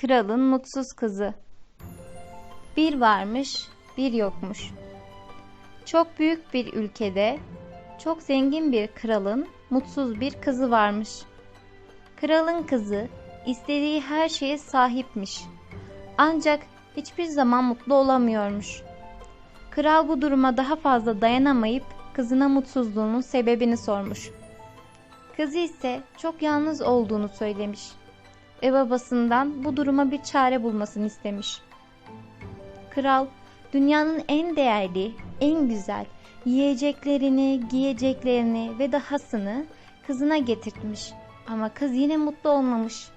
Kralın mutsuz kızı. Bir varmış, bir yokmuş. Çok büyük bir ülkede çok zengin bir kralın mutsuz bir kızı varmış. Kralın kızı istediği her şeye sahipmiş. Ancak hiçbir zaman mutlu olamıyormuş. Kral bu duruma daha fazla dayanamayıp kızına mutsuzluğunun sebebini sormuş. Kızı ise çok yalnız olduğunu söylemiş ve babasından bu duruma bir çare bulmasını istemiş. Kral dünyanın en değerli, en güzel yiyeceklerini, giyeceklerini ve dahasını kızına getirtmiş. Ama kız yine mutlu olmamış.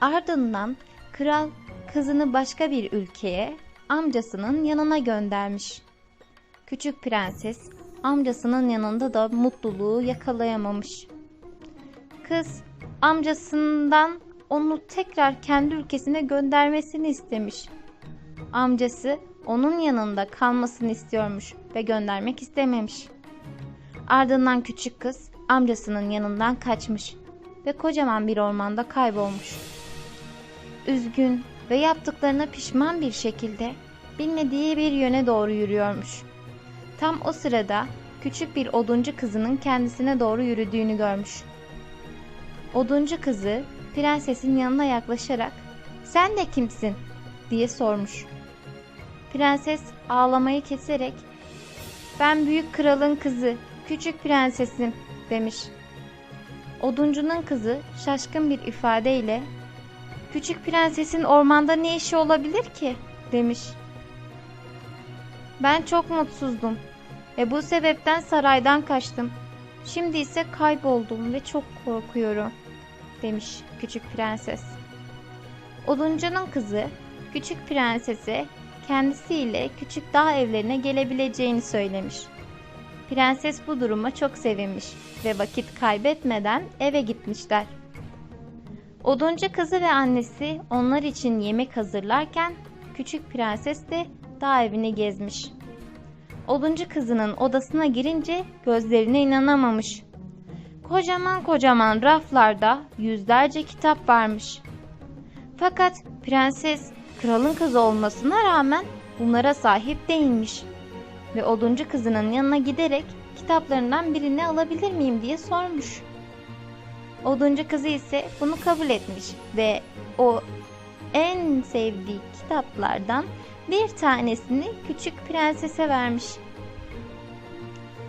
Ardından kral kızını başka bir ülkeye amcasının yanına göndermiş. Küçük prenses amcasının yanında da mutluluğu yakalayamamış. Kız amcasından onu tekrar kendi ülkesine göndermesini istemiş. Amcası onun yanında kalmasını istiyormuş ve göndermek istememiş. Ardından küçük kız amcasının yanından kaçmış ve kocaman bir ormanda kaybolmuş. Üzgün ve yaptıklarına pişman bir şekilde bilmediği bir yöne doğru yürüyormuş. Tam o sırada küçük bir oduncu kızının kendisine doğru yürüdüğünü görmüş. Oduncu kızı prensesin yanına yaklaşarak "Sen de kimsin?" diye sormuş. Prenses ağlamayı keserek "Ben büyük kralın kızı, küçük prensesim." demiş. Oduncunun kızı şaşkın bir ifadeyle "Küçük prensesin ormanda ne işi olabilir ki?" demiş. Ben çok mutsuzdum ve bu sebepten saraydan kaçtım. Şimdi ise kayboldum ve çok korkuyorum, demiş küçük prenses. Oduncunun kızı küçük prensese kendisiyle küçük dağ evlerine gelebileceğini söylemiş. Prenses bu duruma çok sevinmiş ve vakit kaybetmeden eve gitmişler. Oduncu kızı ve annesi onlar için yemek hazırlarken küçük prenses de dağ evini gezmiş. Oduncu kızının odasına girince gözlerine inanamamış. Kocaman kocaman raflarda yüzlerce kitap varmış. Fakat prenses kralın kızı olmasına rağmen bunlara sahip değilmiş. Ve oduncu kızının yanına giderek kitaplarından birini alabilir miyim diye sormuş. Oduncu kızı ise bunu kabul etmiş ve o en sevdiği kitaplardan bir tanesini küçük prensese vermiş.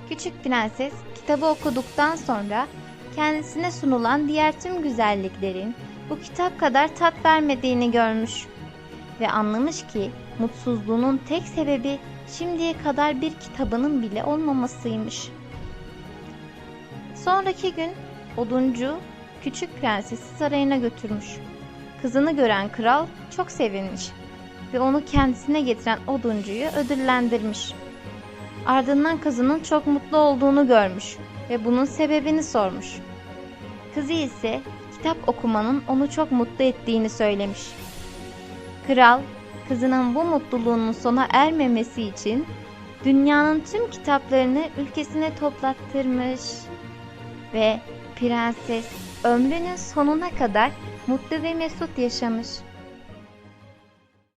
Küçük prenses kitabı okuduktan sonra kendisine sunulan diğer tüm güzelliklerin bu kitap kadar tat vermediğini görmüş ve anlamış ki mutsuzluğunun tek sebebi şimdiye kadar bir kitabının bile olmamasıymış. Sonraki gün oduncu küçük prensesi sarayına götürmüş. Kızını gören kral çok sevinmiş ve onu kendisine getiren oduncuyu ödüllendirmiş. Ardından kızının çok mutlu olduğunu görmüş ve bunun sebebini sormuş. Kızı ise kitap okumanın onu çok mutlu ettiğini söylemiş. Kral, kızının bu mutluluğunun sona ermemesi için dünyanın tüm kitaplarını ülkesine toplattırmış ve prenses ömrünün sonuna kadar mutlu ve mesut yaşamış.